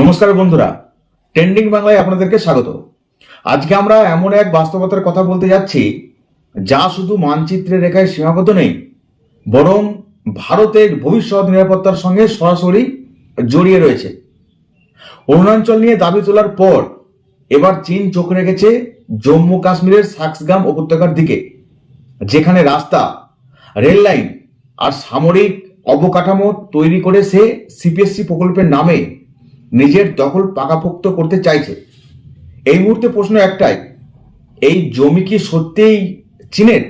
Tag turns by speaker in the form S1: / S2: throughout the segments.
S1: নমস্কার বন্ধুরা। ট্রেন্ডিং বাংলায় আপনাদেরকে স্বাগত। আজকে আমরা এমন এক বাস্তবতার কথা বলতে যাচ্ছি, যা শুধু মানচিত্রের রেখায় সীমাবদ্ধ নেই, বরং ভারতের ভবিষ্যৎ নিরাপত্তার সঙ্গে সরাসরি জড়িয়ে রয়েছে। অরুণাঞ্চল নিয়ে দাবি তোলার পর, এবার চীন চোখ রেখেছে জম্মু কাশ্মীরের সাক্সগাম উপত্যকার দিকে, যেখানে রাস্তা, রেল লাইন আর সামরিক অবকাঠামো তৈরি করে সে সিপিএসসি প্রকল্পের নামে নিজের দখল পাকাপোক্ত করতে চাইছে। এই মুহূর্তে প্রশ্ন একটাই, এই জমি কি সত্যিই চীনের?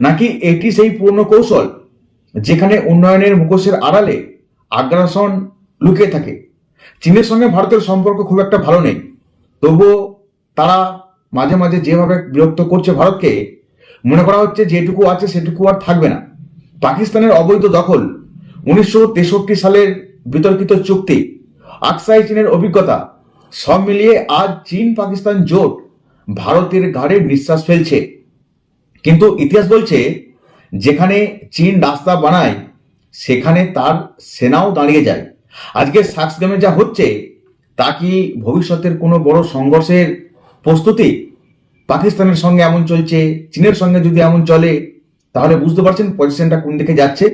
S1: নাকি এটি সেই পুরনো কৌশল যেখানে উন্নয়নের মুখোশের আড়ালে আগ্রাসন লুকিয়ে থাকে? চীনের সঙ্গে ভারতের সম্পর্ক খুব একটা ভালো নেই। তবুও তারা মাঝে মাঝে যেভাবে বিরক্ত করছে ভারতকে, মনে করা হচ্ছে যেটুকু আছে সেটুকু আর থাকবে না। পাকিস্তানের অবৈধ দখল উনিশশো তেষট্টি সালের বিতর্কিত চুক্তি আকসাই চীনের অভিজ্ঞতা। সব মিলিয়ে আজ চীন পাকিস্তান জোট ভারতের ঘাড়ে নিঃশ্বাস ফেলছে। কিন্তু ইতিহাস বলছে, যেখানে চীন রাস্তা বানায়, সেখানে তার সেনাও দাঁড়িয়ে যায়। আজকে সাক্সগামে যা হচ্ছে, তা কি ভবিষ্যতের কোনো বড় সংঘর্ষের প্রস্তুতি? পাকিস্তানের সঙ্গে এমন চলছে, চীনের সঙ্গে যদি এমন চলে, তাহলে বুঝতে পারছেন পজিশনটা কোন দিকে যাচ্ছে?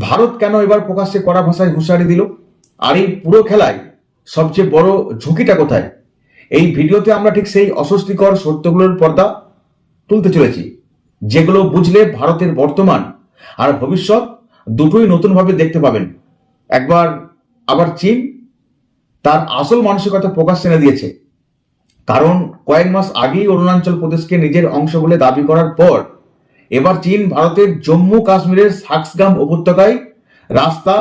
S1: ভারত কেন এবার প্রকাশ্যে কড়া ভাষায় হুঁশিয়ারি দিল? আর এই পুরো খেলায় সবচেয়ে বড় ঝুঁকিটা কোথায়? এই ভিডিওতে আমরা ঠিক সেই অস্বস্তিকর সত্যগুলোর পর্দা তুলতে চলেছি, যেগুলো বুঝলে ভারতের বর্তমান আর ভবিষ্যৎ দুটোই নতুনভাবে দেখতে পাবেন। একবার আবার চীন তার আসল মানসিকতা প্রকাশ এনে দিয়েছে। কারণ কয়েক মাস আগেই অরুণাচল প্রদেশকে নিজের অংশ বলে দাবি করার পর এবার চীন ভারতের জম্মু কাশ্মীরের সাক্সগাম উপত্যকায় রাস্তা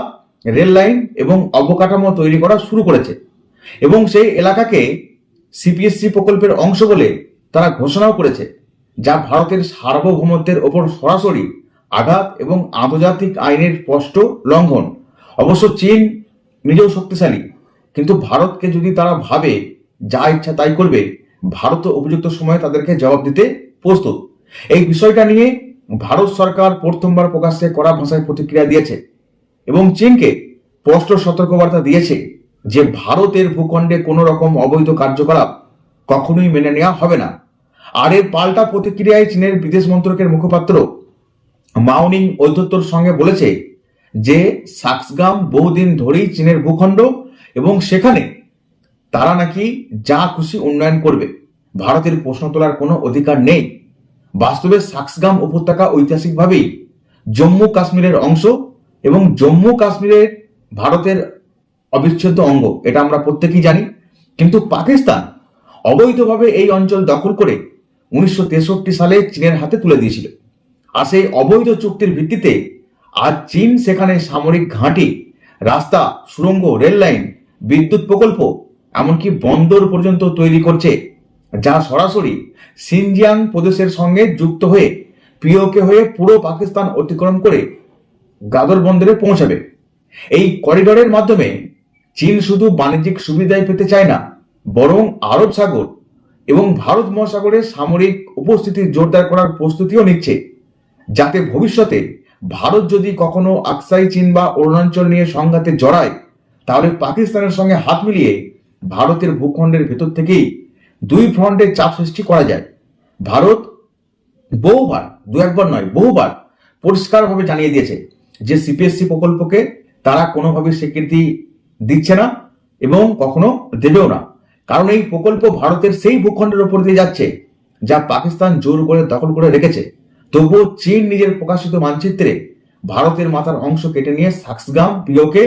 S1: রেল লাইন এবং অবকাঠামো তৈরি করা শুরু করেছে। এবং সেই এলাকাকে সিপিএসসি প্রকল্পের অংশ বলে তারা ঘোষণাও করেছে, যা ভারতের সার্বভৌমত্বের ওপর সরাসরি আঘাত এবং আন্তর্জাতিক আইনের স্পষ্ট লঙ্ঘন। অবশ্য চীন নিজেও শক্তিশালী, কিন্তু ভারতকে যদি তারা ভাবে, যা ইচ্ছা তাই করবে ভারতও উপযুক্ত সময়ে তাদেরকে জবাব দিতে প্রস্তুত। এই বিষয়টা নিয়ে ভারত সরকার প্রথমবার প্রকাশ্যে করা ভাষায় প্রতিক্রিয়া দিয়েছে। এবং চীনকে স্পষ্ট সতর্কবার্তা দিয়েছে যে ভারতের ভূখণ্ডে কোনো রকম অবৈধ কার্যকলাপ কখনোই মেনে নেওয়া হবে না। আর এর পাল্টা প্রতিক্রিয়ায় চীনের বিদেশ মন্ত্রকের মুখপাত্র মাউনিং ঐধ্যত্যর সঙ্গে বলেছে যে সাক্সগাম বহুদিন ধরেই চীনের ভূখণ্ড এবং সেখানে তারা নাকি যা খুশি উন্নয়ন করবে, ভারতের প্রশ্ন তোলার কোনো অধিকার নেই। বাস্তবে সাক্সগাম উপত্যকা ঐতিহাসিকভাবেই জম্মু কাশ্মীরের অংশ এবং জম্মু কাশ্মীরের ভারতের অবিচ্ছেদ্য অঙ্গ, এটা আমরা প্রত্যেকেই জানি। কিন্তু পাকিস্তান অবৈধভাবে এই অঞ্চল দখল করে উনিশশো তেষট্টি সালে চীনের হাতে তুলে দিয়েছিল। আর সেই অবৈধ চুক্তির ভিত্তিতে আজ চীন সেখানে সামরিক ঘাঁটি, রাস্তা, সুড়ঙ্গ, রেল লাইন, বিদ্যুৎ প্রকল্প, এমনকি বন্দর পর্যন্ত তৈরি করছে, যা সরাসরি সিনজিয়াং প্রদেশের সঙ্গে যুক্ত হয়ে পিওকে হয়ে পুরো পাকিস্তান অতিক্রম করে গাদর বন্দরে পৌঁছাবে। এই করিডরের মাধ্যমে চীন শুধু বাণিজ্যিক সুবিধাই পেতে চায় না, বরং আরব সাগর এবং ভারত মহাসাগরে সামরিক উপস্থিতি জোরদার করার প্রস্তুতিও নিচ্ছে, যাতে ভবিষ্যতে ভারত যদি কখনো আকসাই চীন বা অরুণাঞ্চল নিয়ে সংঘাতে জড়ায়, তাহলে পাকিস্তানের সঙ্গে হাত মিলিয়ে ভারতের ভূখণ্ডের ভেতর থেকেই দুই ফ্রন্টে চাপ সৃষ্টি করা যায়। ভারত বহুবার, দু একবার নয়, বহুবার পরিষ্কারভাবে জানিয়ে দিয়েছে। যে সিপিএসসি প্রকল্পকে তারা কোনোভাবে স্বীকৃতি দিচ্ছে না এবং কখনো দেবেও না। কারণ এই প্রকল্প ভারতের সেই ভূখণ্ডের উপর দিয়ে যাচ্ছে, যা পাকিস্তান জোর করে দখল করে রেখেছে। তবুও চীন নিজের প্রকাশিত মানচিত্রে ভারতের মাথার অংশ কেটে নিয়ে সাক্সগাম, পিওকে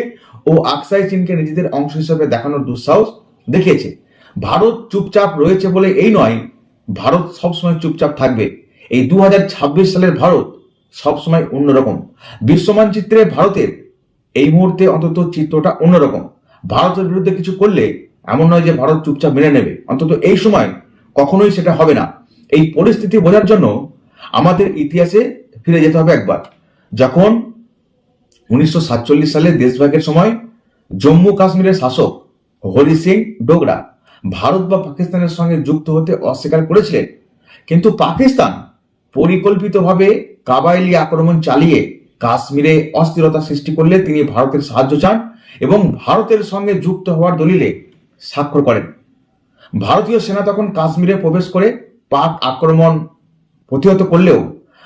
S1: ও আকসাই চীনকে নিজেদের অংশ হিসেবে দেখানোর দুঃসাহস দেখিয়েছে। ভারত চুপচাপ রয়েছে বলে এই নয়, ভারত সবসময় চুপচাপ থাকবে। এই দু হাজার ছাব্বিশ সালের ভারত সবসময় অন্যরকম। বিশ্ব মানচিত্রে ভারতের এই মুহূর্তে অন্তত চিত্রটা অন্যরকম। ভারতের বিরুদ্ধে কিছু করলে এমন নয় যে ভারত চুপচাপ মেনে নেবে। অন্তত এই সময় কখনোই সেটা হবে না। এই পরিস্থিতি বোঝার জন্য আমাদের ইতিহাসে ফিরে যেতে হবে একবার। যখন উনিশশো সাতচল্লিশ সালে দেশভাগের সময় জম্মু কাশ্মীরের শাসক হরি সিং ডোগরা ভারত বা পাকিস্তানের সঙ্গে যুক্ত হতে অস্বীকার করেছিলেন। কিন্তু পাকিস্তান পরিকল্পিতভাবে কাবাইলি আক্রমণ চালিয়ে কাশ্মীরে অস্থিরতা সৃষ্টি করলে তিনি ভারতের সাহায্য চান এবং ভারতের সঙ্গে যুক্ত হওয়ার দলিলে স্বাক্ষর করেন। ভারতীয় সেনা তখন কাশ্মীরে প্রবেশ করে পাক আক্রমণ প্রতিহত করলেও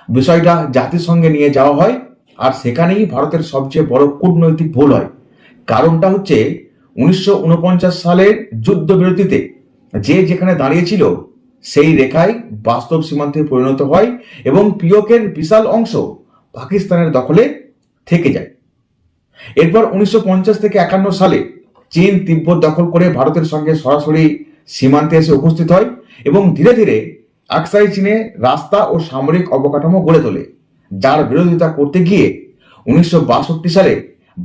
S1: বিষয়টা জাতিসংঘে নিয়ে যাওয়া হয় আর সেখানেই ভারতের সবচেয়ে বড় কূটনৈতিক ভুল হয়। কারণটা হচ্ছে উনিশশো ঊনপঞ্চাশ সালের যুদ্ধবিরতিতে যে যেখানে দাঁড়িয়েছিল সেই রেখায় বাস্তব সীমান্তে পরিণত হয় এবং পিওকের বিশাল অংশ পাকিস্তানের দখলে থেকে যায়। এরপর উনিশশো পঞ্চাশ থেকে একান্ন সালে চীন তিব্বত দখল করে ভারতের সঙ্গে সরাসরি সীমান্তে এসে উপস্থিত হয় এবং ধীরে ধীরে আকসাই চীনে রাস্তা ও সামরিক অবকাঠামো গড়ে তোলে, যার বিরোধিতা করতে গিয়ে উনিশশো বাষট্টি সালে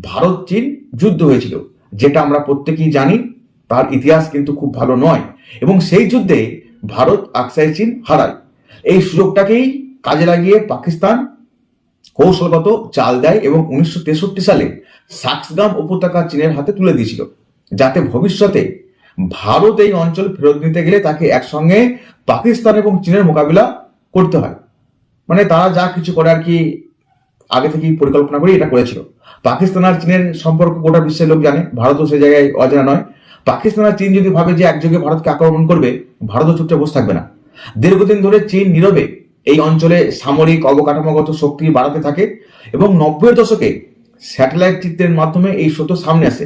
S1: ভারত চীন যুদ্ধ হয়েছিল, যেটা আমরা প্রত্যেকেই জানি, তার ইতিহাস কিন্তু খুব ভালো নয়। এবং সেই যুদ্ধে ভারত আকসাই চীন হারায় এই সুযোগটাকেই কাজে লাগিয়ে পাকিস্তান কৌশলগত চাল দেয় এবং উনিশশো তেষট্টি সালে সাক্সগাম উপত্যকা চীনের হাতে তুলে দিয়েছিল, যাতে ভবিষ্যতে ভারত এই অঞ্চল ফেরত নিতে গেলে তাকে একসঙ্গে পাকিস্তান এবং চীনের মোকাবিলা করতে হয়। মানে তারা যা কিছু করে আর কি আগে থেকেই পরিকল্পনা করে এটা করেছিল। পাকিস্তান আর চীনের সম্পর্ক গোটা বিশ্বের লোক জানে, ভারতও সে জায়গায় অজানা নয়। পাকিস্তান আর চীন যদি ভাবে যে একযোগে ভারতকে আক্রমণ করবে, ভারতও চুপচাপ বসে থাকবে না। দীর্ঘদিন ধরে চীন নীরবে এই অঞ্চলে সামরিক অবকাঠামোগত শক্তি বাড়াতে থাকে এবং নব্বই দশকে স্যাটেলাইট চিত্রের মাধ্যমে এই সত্য সামনে আসে,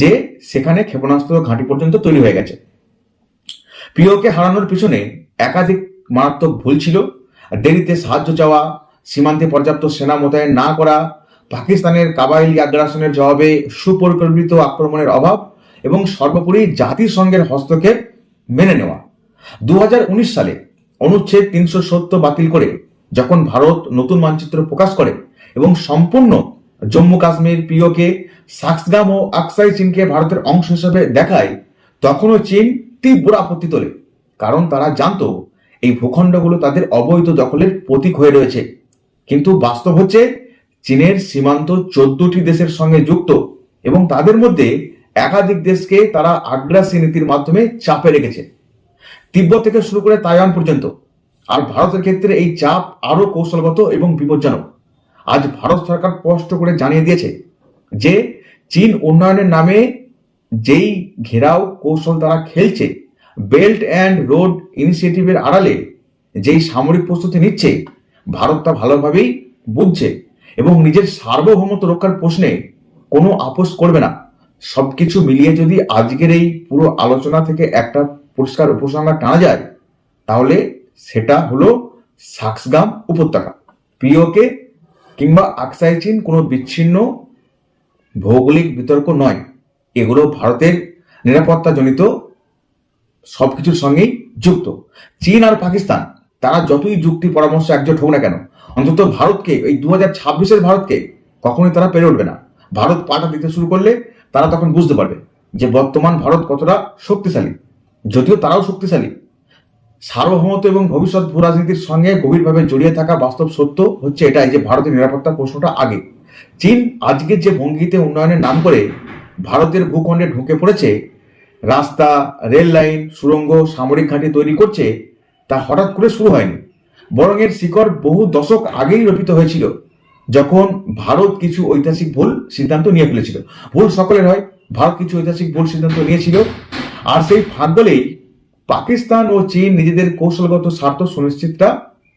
S1: যে সেখানে ক্ষেপণাস্ত্র ঘাঁটি পর্যন্ত তৈরি হয়ে গেছে। প্রিয়কে হারানোর পিছনে একাধিক মারাত্মক ভুল ছিল। দেরিতে সাহায্য চাওয়া, সীমান্তে পর্যাপ্ত সেনা মোতায়েন না করা, পাকিস্তানের কাবাইলি আগ্রাসনের জবাবে সুপরিকল্পিত আক্রমণের অভাব এবং সর্বোপরি জাতিসংঘের হস্তক্ষেপ মেনে নেওয়া। দু হাজার উনিশ সালে অনুচ্ছেদ তিনশো সত্তর বাতিল করে যখন ভারত নতুন মানচিত্র প্রকাশ করে এবং সম্পূর্ণ জম্মু কাশ্মীর পিওকে সাক্সগাম ও আকসাই চীনকে ভারতের অংশ হিসেবে দেখায়, তখনও চীন তীব্র আপত্তি তোলে, কারণ তারা জানতো এই ভূখণ্ডগুলো তাদের অবৈধ দখলের প্রতীক হয়ে রয়েছে। কিন্তু বাস্তব হচ্ছে, চীনের সীমান্ত চোদ্দটি দেশের সঙ্গে যুক্ত এবং তাদের মধ্যে একাধিক দেশকে তারা আগ্রাসী নীতির মাধ্যমে চাপে রেখেছে। তিব্বত থেকে শুরু করে তাইওয়ান পর্যন্ত। আর ভারতের ক্ষেত্রে এই চাপ আরও কৌশলগত এবং বিপজ্জনক। আজ ভারত সরকার স্পষ্ট করে জানিয়ে দিয়েছে যে, চীন উন্নয়নের নামে যেই ঘেরাও কৌশল তারা খেলছে, বেল্ট অ্যান্ড রোড ইনিশিয়েটিভের আড়ালে যেই সামরিক প্রস্তুতি নিচ্ছে, ভারত তা ভালোভাবেই বুঝছে এবং নিজের সার্বভৌমত্ব রক্ষার প্রশ্নে কোনো আপোষ করবে না। সবকিছু মিলিয়ে যদি আজকের এই পুরো আলোচনা থেকে একটা পরিষ্কার উপসংহার টানা যায়, তাহলে সেটা হলো সাক্সগাম উপত্যকা। প্রিয়কে কিংবা আকসাই চীন কোনো বিচ্ছিন্ন ভৌগোলিক বিতর্ক নয়। এগুলো ভারতের নিরাপত্তাজনিত সবকিছুর সঙ্গেই যুক্ত। চীন আর পাকিস্তান, তারা যতই যুক্তি পরামর্শ একজোট হোক না কেন, অন্তত ভারতকে, এই দু হাজার ছাব্বিশের ভারতকে কখনোই তারা পেরে উঠবে না। ভারত পাটা দিতে শুরু করলে তারা তখন বুঝতে পারবে যে বর্তমান ভারত কতটা শক্তিশালী। যদিও তারাও শক্তিশালী। সার্বভৌমত্ব এবং ভবিষ্যৎ ভূ রাজনীতির সঙ্গে গভীরভাবে জড়িয়ে থাকা বাস্তব সত্য হচ্ছে এটাই যে ভারতের নিরাপত্তা প্রশ্নটা আগে। চীন আজকের যে ভঙ্গিতে উন্নয়নের নাম করে ভারতের ভূখণ্ডে ঢুকে পড়েছে, রাস্তা, রেল লাইন সুড়ঙ্গ সামরিক ঘাঁটি তৈরি করছে, তা হঠাৎ করে শুরু হয়নি। বরং এর শিকড় বহু দশক আগেই রোপিত হয়েছিল। যখন ভারত কিছু ঐতিহাসিক ভুল সিদ্ধান্ত নিয়ে ফেলেছিল, ভুল সকলের হয়, ভারত কিছু ঐতিহাসিক ভুল সিদ্ধান্ত নিয়েছিল, আর সেই ফাঁক গলেই পাকিস্তান ও চীন নিজেদের কৌশলগত স্বার্থ সুনিশ্চিতটা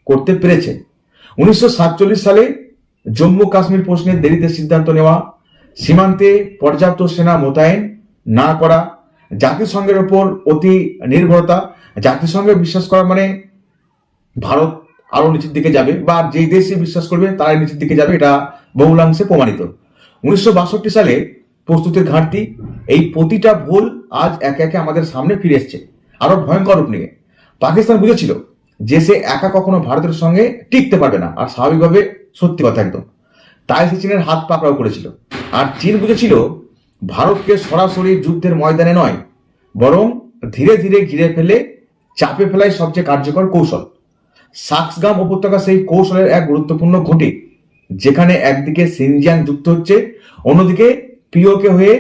S1: করতে পেরেছে। উনিশশো সাতচল্লিশ সালে জম্মু কাশ্মীর প্রশ্নে দেরিতে সিদ্ধান্ত নেওয়া, সীমান্তে পর্যাপ্ত সেনা মোতায়েন না করা, জাতিসংঘের ওপর অতি নির্ভরতা, জাতিসংঘে বিশ্বাস করা মানে ভারত আরও নিচের দিকে যাবে, বা যেই দেশে বিশ্বাস করবে তারাই নিচের দিকে যাবে, এটা বহুলাংশে প্রমাণিত। উনিশশো বাষট্টি সালে প্রস্তুতির ঘাটতি, এই প্রতিটা ভুল আজ একে একে আমাদের সামনে ফিরে এসছে। আরও ভয়ঙ্কর রূপ নিয়ে। পাকিস্তান বুঝেছিল যে সে একা কখনো ভারতের সঙ্গে টিকতে পারবে না, আর স্বাভাবিকভাবে সত্যি কথা একদম। তাই সে চীনের হাত পাকড়াও করেছিল। আর চীন বুঝেছিল ভারতকে সরাসরি যুদ্ধের ময়দানে নয়, বরং ধীরে ধীরে ঘিরে ফেলে, চাপে ফেলাই সবচেয়ে কার্যকর কৌশল। সাক্সগাম উপত্যকা সেই কৌশলের এক গুরুত্বপূর্ণ ঘটি, যেখানে একদিকে সিনজিয়াং যুক্ত হচ্ছে, অন্যদিকে পিওকে হয়ে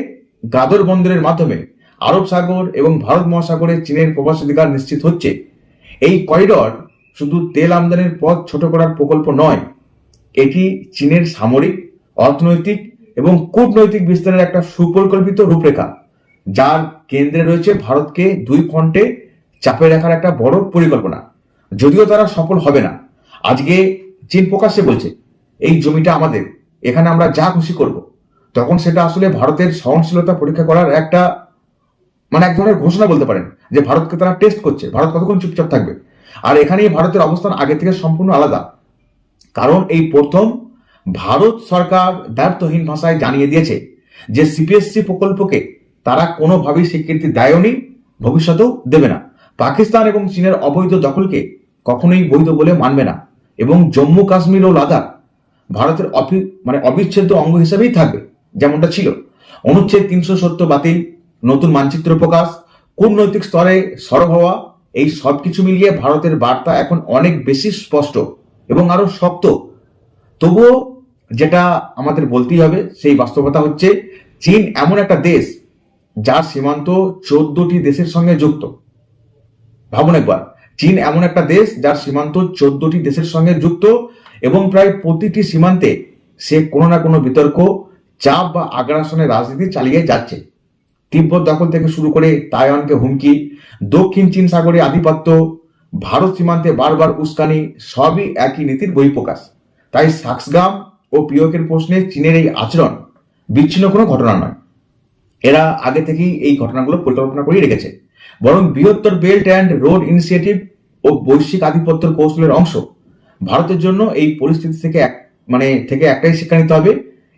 S1: গাদর বন্দরের মাধ্যমে আরব সাগর এবং ভারত মহাসাগরে চীনের প্রবেশাধিকার নিশ্চিত হচ্ছে। এই করিডর শুধু তেল আমদানির পথ ছোট করার প্রকল্প নয়, এটি চীনের সামরিক, অর্থনৈতিক এবং কূটনৈতিক বিস্তারের একটা সুপরিকল্পিত রূপরেখা, যার কেন্দ্রে রয়েছে ভারতকে দুই ফ্রন্টে চাপে রাখার একটা বড় পরিকল্পনা। যদিও তারা সফল হবে না। আজকে চীন প্রকাশ্যে বলছে, এই জমিটা আমাদের, এখানে আমরা যা খুশি করব। তখন সেটা আসলে ভারতের সহনশীলতা পরীক্ষা করার একটা মানে এক ধরনের ঘোষণা বলতে পারেন, যে ভারতকে তারা টেস্ট করছে। ভারত কতক্ষণ চুপচাপ থাকবে? আর এখানেই ভারতের অবস্থান আগে থেকে সম্পূর্ণ আলাদা। কারণ এই প্রথম ভারত সরকার দায়িত্বহীন ভাষায় জানিয়ে দিয়েছে যে সিপিএসসি প্রকল্পকে তারা কোনোভাবেই স্বীকৃতি দেয়নি, ভবিষ্যতেও দেবে না। পাকিস্তান এবং চীনের অবৈধ দখলকে কখনোই বৈধ বলে মানবে না এবং জম্মু কাশ্মীর ও লাদাখ ভারতের মানে অবিচ্ছেদ্য অঙ্গ হিসেবেই থাকবে, যেমনটা ছিল। অনুচ্ছেদ তিনশো সত্তর বাতিল, নতুন মানচিত্র প্রকাশ, কূটনৈতিক স্তরে সরব হওয়া, এই সব কিছু মিলিয়ে ভারতের বার্তা এখন অনেক বেশি স্পষ্ট এবং আরও শক্ত। তবুও যেটা আমাদের বলতেই হবে, সেই বাস্তবতা হচ্ছে, চীন এমন একটা দেশ, যার সীমান্ত চোদ্দটি দেশের সঙ্গে যুক্ত। ভাবুন একবার, চীন এমন একটা দেশ যার সীমান্ত চোদ্দটি দেশের সঙ্গে যুক্ত এবং প্রায় প্রতিটি সীমান্তে সে কোনো না কোনো বিতর্ক, চাপ বা আগ্রাসনের রাজনীতি চালিয়ে যাচ্ছে। তিব্বত দখল থেকে শুরু করে তাইওয়ানকে হুমকি, দক্ষিণ চীন সাগরে আধিপত্য, ভারত সীমান্তে বারবার উস্কানি, সবই একই নীতির বহিঃপ্রকাশ। তাই সাক্সগাম ও পিয়কের প্রশ্নে চীনের এই আচরণ বিচ্ছিন্ন কোনো ঘটনা নয়। এরা আগে থেকেই এই ঘটনাগুলো পরিকল্পনা করে রেখেছে। বরং বৃহত্তর বেল্ট অ্যান্ড রোড ইনিশিয়েটিভ ও বৈশ্বিক আধিপত্যের কৌশলের অংশ। ভারতের জন্য এই পরিস্থিতি থেকে মানে থেকে একটাই শিক্ষা নিতে হবে,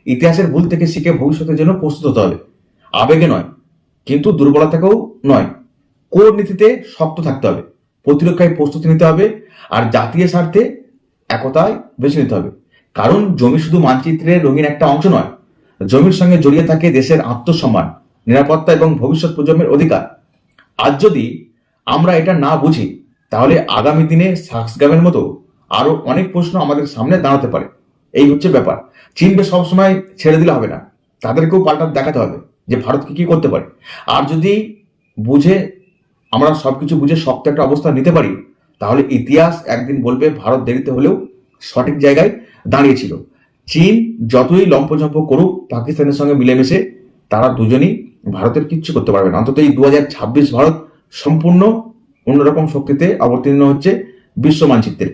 S1: ইতিহাসের ভুল থেকে শিখে ভবিষ্যতের জন্য প্রস্তুত হতে হবে। আবেগে নয়, কিন্তু দুর্বলতাকেও নয়, কোর নীতিতে শক্ত থাকতে হবে, প্রতিরক্ষায় প্রস্তুতি নিতে হবে, আর জাতীয় স্বার্থে একতায় বেছে নিতে হবে। কারণ জমি শুধু মানচিত্রের রঙিন একটা অংশ নয়, জমির সঙ্গে জড়িয়ে থাকে দেশের আত্মসম্মান, নিরাপত্তা এবং ভবিষ্যৎ প্রজন্মের অধিকার। আজ যদি আমরা এটা না বুঝি, তাহলে আগামী দিনে সাক্সগামের মতো আরও অনেক প্রশ্ন আমাদের সামনে দাঁড়াতে পারে। এই হচ্ছে ব্যাপার। চীনকে সবসময় ছেড়ে দিলে হবে না। তাদেরকেও পাল্টা দেখাতে হবে যে ভারত কি কি করতে পারে। আর যদি বুঝে আমরা সবকিছু বুঝে শক্ত একটা অবস্থা নিতে পারি, তাহলে ইতিহাস একদিন বলবে ভারত দেরিতে হলেও সঠিক জায়গায় দাঁড়িয়েছিল। চীন যতই লম্পঝম্প করুক, পাকিস্তানের সঙ্গে মিলেমিশে তারা দুজনই ভারতের কিচ্ছু করতে পারবে না। অন্তত এই দু হাজার ছাব্বিশ ভারত সম্পূর্ণ অন্যরকম শক্তিতে অবতীর্ণ হচ্ছে বিশ্ব মানচিত্রে।